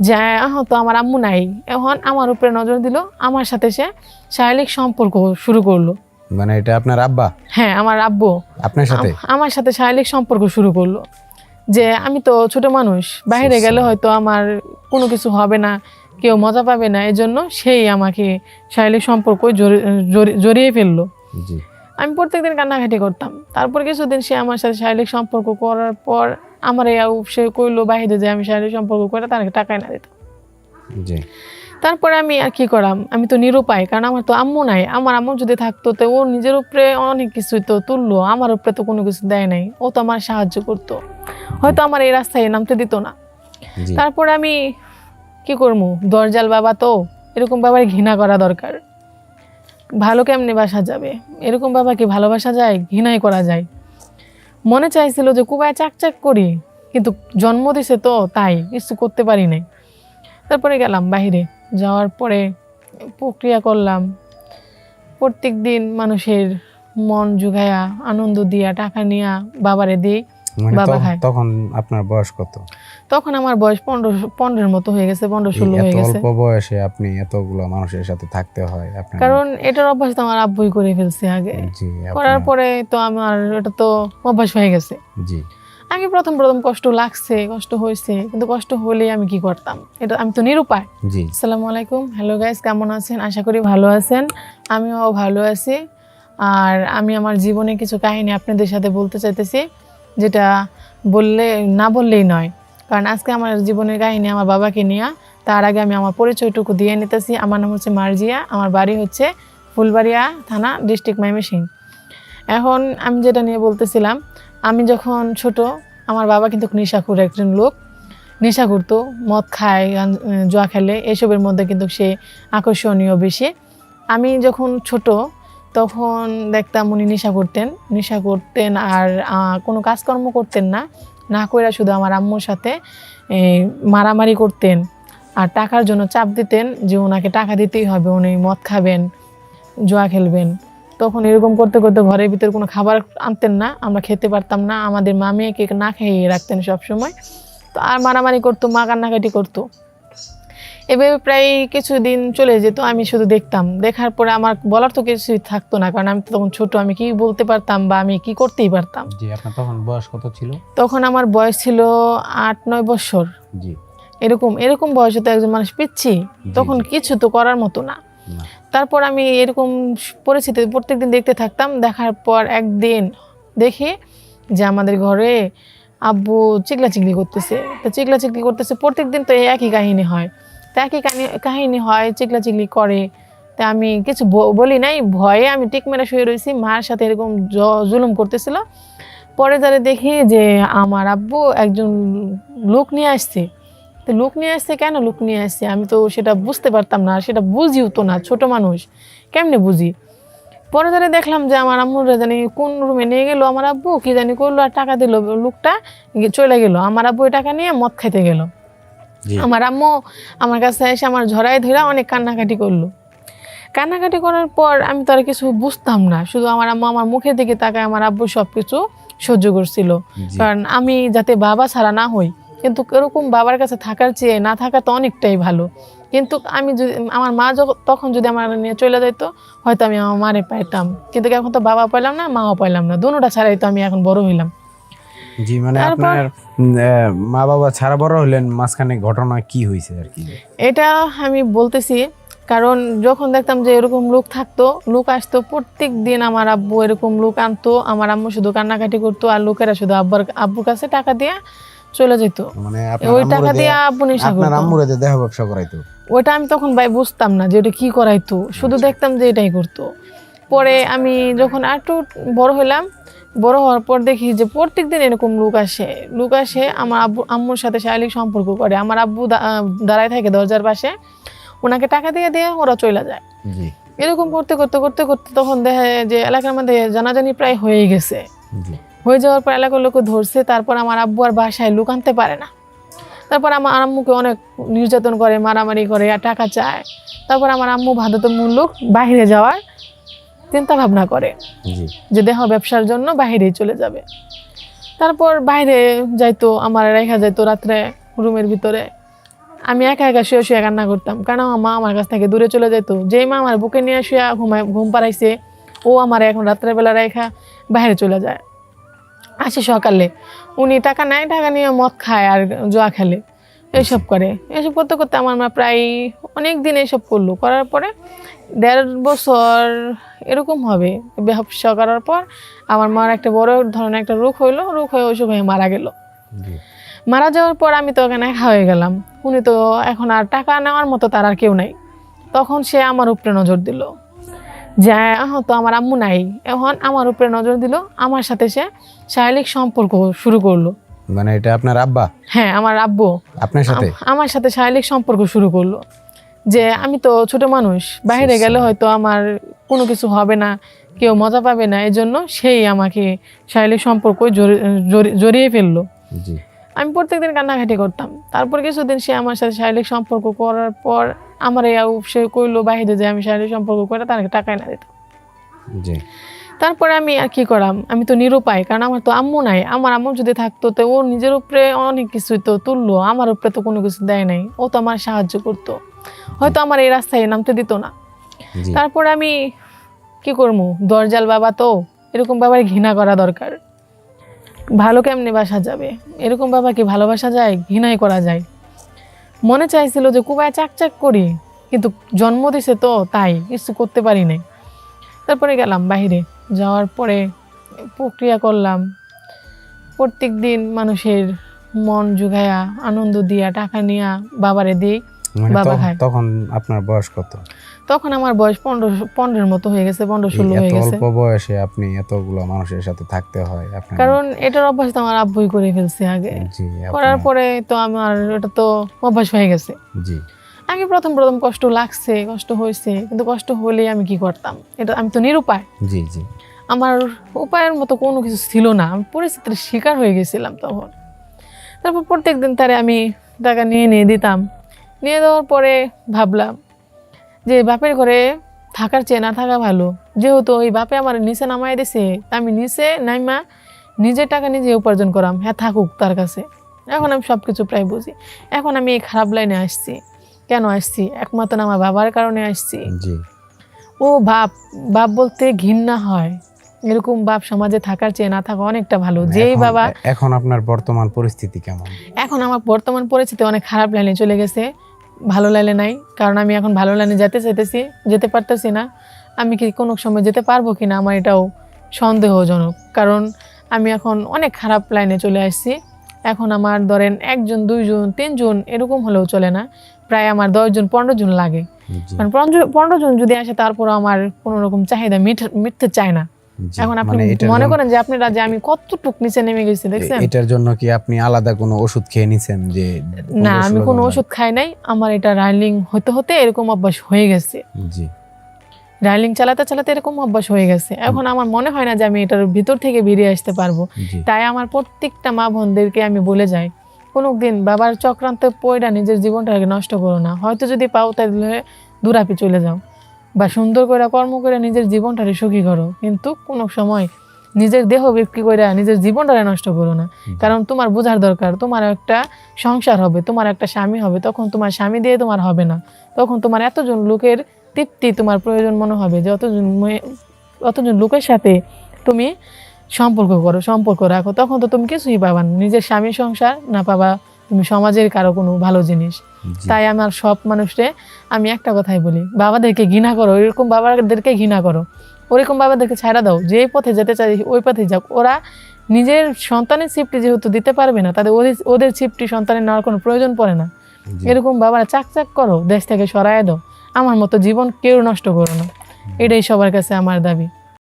যে এখন তো আমার আম্মু নাই। এখন আমার উপরে নজর দিল আমার সাথে সে শারীরিক সম্পর্ক শুরু করল। মানে এটা আপনার আব্বা? হ্যাঁ আমার আব্বু। আপনার সাথে? আমার সাথে শারীরিক সম্পর্ক শুরু করল। যে আমি তো ছোট মানুষ বাইরে গেলে হয়তো আমার কোনো কিছু হবে না কেউ মজা পাবে না এই জন্য সেই আমাকে শারীরিক সম্পর্ক জড়ি- জড়ি- জড়িয়ে ফেলল। আমি প্রত্যেকদিন কান্নাকাটি করতাম। তারপর কিছুদিন সে আমার সাথে শারীরিক সম্পর্ক করার পর আমার সে কইলো বাইরে যে আমি শারীরিক সম্পর্ক করে তার টাকায় না দিতাম। জি। তারপরে আমি আর কি করাম? আমি তো নিরুপায় কারণ আমার তো আম্মু নাই। আমার আম্মু যদি থাকতো তো ও নিজের উপরে অনেক কিছু তো তুললো আমার উপরে তো কোনো কিছু দেয় নাই। ও তো আমার সাহায্য করতো। হয়তো আমার এই রাস্তায় নামতে দিত না। তারপরে আমি কি করব দরজাল বাবা তো এরকম বাবার ঘৃণা করা দরকার। ভালো কেমনে বাসা যাবে? এরকম বাবাকে ভালোবাসা যায় ঘৃণাই করা যায়। মনে চাইছিল যে কুবায় চাক চাক করি, কিন্তু জন্ম দিছে তো, তাই কিছু করতে পারি নাই। তারপরে গেলাম বাহিরে, যাওয়ার পরে প্রক্রিয়া করলাম। প্রত্যেক দিন মানুষের মন জুগায়া, আনন্দ দিয়া, টাকা নিয়া বাবারে দিই। মানে বাবা তখন- খায়। তখন আপনার বয়স কত? তখন আমার বয়স পনেরো পনেরোর মতো হয়ে গেছে পনেরো ষোলো হয়ে গেছে। অল্প বয়সে আপনি এতগুলো মানুষের সাথে থাকতে হয় কারণ এটার অভ্যাস তো আমার আব্বুই করে ফেলছে আগে। করার পরে তো আমার এটা তো অভ্যাস হয়ে গেছে। জি। আগে প্রথম প্রথম কষ্ট লাগছে কষ্ট হয়েছে কিন্তু কষ্ট হলেই আমি কি করতাম? এটা আমি তো নিরুপায়। জি। আসসালামু আলাইকুম হ্যালো গাইস কেমন আছেন? আশা করি ভালো আছেন। আমিও ভালো আছি। আর আমি আমার জীবনে কিছু কাহিনী আপনাদের সাথে বলতে চাইতেছি। যেটা বললে, না বললেই নয়। কারণ আজকে আমার জীবনের কাহিনী আমার বাবাকে নিয়ে, তার আগে আমি আমার পরিচয়টুকু দিয়ে নিতেছি। আমার নাম হচ্ছে মার্জিয়া, আমার বাড়ি হচ্ছে ফুলবাড়িয়া থানা, ডিস্ট্রিক্ট মাইমেসিং এখন আমি যেটা নিয়ে বলতেছিলাম, আমি যখন ছোট, আমার বাবা কিন্তু নেশাখুর একজন লোক। নেশা করতো মদ খায় জুয়া খেলে, এসবের মধ্যে কিন্তু সে আকর্ষণীয় বেশি। আমি যখন ছোট তখন দেখতাম উনি নেশা করতেন। নেশা করতেন আর কোনো কাজকর্ম করতেন না। না করে শুধু আমার আম্মুর সাথে মারামারি করতেন। আর টাকার জন্য চাপ দিতেন যে ওনাকে টাকা দিতেই হবে, উনি মদ খাবেন, জোয়া খেলবেন। তখন এরকম করতে করতে ঘরের ভিতরে কোনো খাবার আনতেন না, আমরা খেতে পারতাম না, আমাদের মা মেয়েকে না খাইয়ে রাখতেন সব সময় তো আর মারামারি করতো, মা কান্নাকাটি করতো। এভাবে প্রায় কিছুদিন চলে যেত আমি শুধু দেখতাম। দেখার পরে আমার বলার তো কিছুই থাকতো না কারণ আমি তো তখন ছোট আমি কি বলতে পারতাম বা আমি কি করতেই পারতাম। জি আপনার তখন বয়স কত ছিল? তখন আমার বয়স ছিল আট নয় বছর। জি। এরকম এরকম বয়সে তো একজন মানুষ পিচ্ছি তখন কিছু তো করার মতো না। তারপর আমি এরকম পরিস্থিতি প্রত্যেকদিন দেখতে থাকতাম দেখার পর একদিন দেখি যে আমাদের ঘরে আব্বু চিকলা চিকলি করতেছে। তো চিকলা চিকলি করতেছে প্রত্যেকদিন তো এই একই কাহিনী হয়। একই কাহিনী হয় চিকলি করে। তা আমি কিছু বলি নাই, ভয়ে আমি টিক মেরে শুয়ে রয়েছি মার সাথে এরকম জুলুম করতেছিল। পরে যারা দেখি যে আমার আব্বু একজন লোক নিয়ে আসছে। তো লোক নিয়ে আসছে কেন লোক নিয়ে আসছে? আমি তো সেটা বুঝতে পারতাম না, সেটা বুঝিও তো না, ছোট মানুষ, কেমনে বুঝি? পরে ধরে দেখলাম যে আমার আম্মুর জানি কোন রুমে নিয়ে গেলো আমার আব্বু, কি জানি করল, আর টাকা দিল লোকটা চলে গেল। আমার আব্বু টাকা নিয়ে মদ খাইতে গেল। আমার আম্মু আমার কাছে এসে আমার ঝরাই ধরে অনেক কান্নাকাটি করল। কান্নাকাটি করার পর আমি তো আর কিছু বুঝতাম না। শুধু আমার আম্মু আমার মুখের দিকে তাকায় আমার আব্বু সব কিছু সহ্য করছিল। কারণ আমি যাতে বাবা ছাড়া না হই কিন্তু এরকম বাবার কাছে থাকার চেয়ে না থাকা তো অনেকটাই ভালো। কিন্তু আমি যদি আমার মা যখন তখন যদি আমার নিয়ে চলে যেত হয়তো আমি আমার মারে পাইতাম। কিন্তু এখন তো বাবা পাইলাম না মাও পাইলাম না। দুটা ছাড়াই তো আমি এখন বড় হইলাম। জি মানে আপনার মা বাবা ছাড়া বড় হলেন মাঝখানে ঘটনা কি হয়েছে আর কি? এটা আমি বলতেছি কারণ যখন দেখতাম যে এরকম লোক থাকতো লোক আসতো প্রত্যেক দিন আমার আব্বু এরকম লোক আনতো আমার আম্মু শুধু কান্নাকাটি করতো আর লোকেরা শুধু আব্বার আব্বুর কাছে টাকা দিয়ে চলে যেত। মানে ওই টাকা দিয়ে আব্বু নেশা করতো। আম্মুরে দিয়ে দেহ ব্যবসা করাইতো। ওইটা আমি তখন ভাই বুঝতাম না যে ওটা কি করাইতো শুধু দেখতাম যে এটাই করতো। পরে আমি যখন আর একটু বড় হলাম বড় হওয়ার পর দেখি যে প্রত্যেক দিন এরকম লোক আসে। লোক আসে আমার আব্বু আম্মুর সাথে শারীরিক সম্পর্ক করে। আমার আব্বু দাঁড়ায় থাকে দরজার পাশে। ওনাকে টাকা দিয়ে দিয়ে ওরা চলে যায়। এরকম করতে করতে করতে করতে তখন দেখা যায় যে এলাকার মধ্যে জানাজানি প্রায় হয়ে গেছে। হয়ে যাওয়ার পর এলাকার লোকে ধরছে তারপর আমার আব্বু আর বাসায় লোক আনতে পারে না। তারপর আমার আম্মুকে অনেক নির্যাতন করে মারামারি করে আর টাকা চায়। তারপর আমার আম্মু ভাদত লোক বাইরে যাওয়ার চিন্তা ভাবনা করে যে দেহ ব্যবসার জন্য বাইরেই চলে যাবে। তারপর বাইরে যাইতো আমার রেখা যাইতো রাত্রে রুমের ভিতরে। আমি একা একা শুয়ে শুয়ে কান্না করতাম কারণ আমার মা আমার কাছ থেকে দূরে চলে যেত যেই মা আমার বুকে নিয়ে শুয়ে ঘুমায় ঘুম পাড়াইছে ও আমার এখন রাত্রেবেলা রেখা বাইরে চলে যায়। আসে সকালে উনি টাকা নেয় টাকা নিয়ে মদ খায় আর জোয়া খেলে। এইসব করে। এসব করতে করতে আমার মা প্রায় অনেক দিন এইসব করল। করার পরে দেড় বছর এরকম হবে। ব্যবসা করার পর আমার মার একটা বড় ধরনের একটা রোগ হইল। রোগ হয়ে ওইসব হয়ে মারা গেল। মারা যাওয়ার পর আমি তো ওখানে একা হয়ে গেলাম। উনি তো এখন আর টাকা নেওয়ার মতো তার আর কেউ নাই। তখন সে আমার উপরে নজর দিল। যে আহ তো আমার আম্মু নাই। এখন আমার উপরে নজর দিল। আমার সাথে সে শারীরিক সম্পর্ক শুরু করল। মানে এটা আপনার আব্বা? হ্যাঁ আমার আব্বু। আপনার সাথে? আম- আমার সাথে শারীরিক সম্পর্ক শুরু করল। যে আমি তো ছোট মানুষ বাইরে গেলে হয়তো আমার কোনো কিছু হবে না কেউ মজা পাবে না এই জন্য সেই আমাকে শারীরিক সম্পর্ক জড়ি- জড়ি- জড়িয়ে ফেলল। আমি প্রত্যেকদিন কান্নাকাটি করতাম। তারপর কিছুদিন সে আমার সাথে শারীরিক সম্পর্ক করার পর আমার এই সে কইলো বাইরে যে আমি শারীরিক সম্পর্ক করে তার টাকাই না দিত তারপরে আমি আর কি করাম? আমি তো নিরুপায় কারণ আমার তো আম্মু নাই। আমার আম্মু যদি থাকতো তো ও নিজের উপরে অনেক কিছুই তো তুললো আমার উপরে তো কোনো কিছু দেয় নাই। ও তো আমার সাহায্য করতো। হয়তো আমার এই রাস্তায় নামতে দিত না। তারপর আমি কি করব দরজাল বাবা তো এরকম বাবার ঘৃণা করা দরকার। ভালো কেমনে বাসা যাবে? এরকম বাবা কি ভালোবাসা যায়? ঘৃণাই করা যায়। মনে চাইছিল যে কুবায় চাক চাক করি কিন্তু জন্ম দিছে তো তাই কিছু করতে পারি নাই। তারপরে গেলাম বাইরে যাওয়ার পরে প্রক্রিয়া করলাম। প্রত্যেক দিন মানুষের মন জুগায়া আনন্দ দিয়া টাকা নিয়া বাবারে দিই। মানে বাবা তখন- খায়। তখন আপনার বয়স কত? তখন আমার বয়স পনেরো পনেরোর মতো হয়ে গেছে পনেরো ষোলো হয়ে গেছে। অল্প বয়সে আপনি এতগুলো মানুষের সাথে থাকতে হয় কারণ এটার অভ্যাস তো আমার আব্বুই করে ফেলছে আগে। করার পরে তো আমার ওটা তো অভ্যাস হয়ে গেছে। জি। আগে প্রথম প্রথম কষ্ট লাগছে কষ্ট হয়েছে কিন্তু কষ্ট হলেই আমি কি করতাম? এটা আমি তো নিরুপায়। জি জি। আমার উপায়ের মতো কোনো কিছু ছিল না আমি পরিস্থিতির শিকার হয়ে গেছিলাম তখন। তারপর প্রত্যেক দিন তারে আমি টাকা নিয়ে নিয়ে দিতাম। নিয়ে দেওয়ার পরে ভাবলাম যে বাপের ঘরে থাকার চেয়ে না থাকা ভালো। যেহেতু ওই বাপে আমার নিচে নামাই দিছে আমি নিচে নাইমা নিজের টাকা নিজে উপার্জন করাম। হ্যাঁ থাকুক তার কাছে। এখন আমি সব কিছু প্রায় বুঝি। এখন আমি এই খারাপ লাইনে আসছি। কেন আসছি? একমাত্র আমার বাবার কারণে আসছি। ও বাপ বাপ বলতে ঘৃণা হয়। এরকম বাপ সমাজে থাকার চেয়ে না থাকা অনেকটা ভালো। যেই বাবা এখন আপনার বর্তমান পরিস্থিতি কেমন? এখন আমার বর্তমান পরিস্থিতি অনেক খারাপ লাইনে চলে গেছে। ভালো লাইনে নাই কারণ আমি এখন ভালো লাইনে যেতে চাইতেছি যেতে পারতেছি না। আমি কি কোনো সময় যেতে পারব কি না আমার এটাও সন্দেহজনক। কারণ আমি এখন অনেক খারাপ লাইনে চলে আসছি। এখন আমার ধরেন একজন দুইজন তিনজন এরকম হলেও চলে না। প্রায় আমার দশজন পনেরো জন লাগে। কারণ পনেরো- পনেরো জন যদি আসে তারপরও আমার কোনো রকম চাহিদা মিট- মিটতে চায় না। এখন আপনি মানে মনে করেন যে আপনারা যে আমি কতটুক নিচে নেমে গেছি দেখছেন? এটার জন্য কি আপনি আলাদা কোনো ওষুধ খেয়ে নিছেন যে না আমি কোনো ওষুধ খাই নাই। আমার এটা রাইলিং হতে হতে এরকম অভ্যাস হয়ে গেছে। জি। রাইলিং চালাতে চালাতে এরকম অভ্যাস হয়ে গেছে। এখন আমার মনে হয় না যে আমি এটার ভিতর থেকে বেরিয়ে আসতে পারব। তাই আমার প্রত্যেকটা মা বোনদেরকে আমি বলে যাই কোনো দিন বাবার চক্রান্তে পয়রা নিজের জীবনটাকে নষ্ট করো না। হয়তো যদি পাও তাহলে দূরাপি চলে যাও। বা সুন্দর করে কর্ম করে নিজের জীবনটাকে সুখী করো। কিন্তু কোনো সময় নিজের দেহ বিক্রি করে নিজের জীবনটাকে নষ্ট করো না। কারণ তোমার বোঝার দরকার তোমার একটা সংসার হবে তোমার একটা স্বামী হবে তখন তোমার স্বামী দিয়ে তোমার হবে না। তখন তোমার এতজন লোকের তৃপ্তি তোমার প্রয়োজন মনে হবে যে অতজন মেয়ে- অতজন লোকের সাথে তুমি সম্পর্ক করো সম্পর্ক রাখো। তখন তো তুমি কিছুই পাবা না। নিজের স্বামী সংসার না পাবা তুমি সমাজের কারও কোনো ভালো জিনিস। তাই আমার সব মানুষরে আমি একটা কথাই বলি বাবাদেরকে ঘৃণা করো এরকম বাবাদেরকে ঘৃণা করো। ওরকম বাবাদেরকে ছাড়া দাও যে পথে যেতে চাই ওই পথে যাক। ওরা নিজের সন্তানের সিফটি যেহেতু দিতে পারবে না তাদের ওদের ওদের সিফটি সন্তানের নেওয়ার কোনো প্রয়োজন পড়ে না। এরকম বাবারা চাক চাক করো দেশ থেকে সরায় দাও। আমার মতো জীবন কেউ নষ্ট করো না। এটাই সবার কাছে আমার দাবি।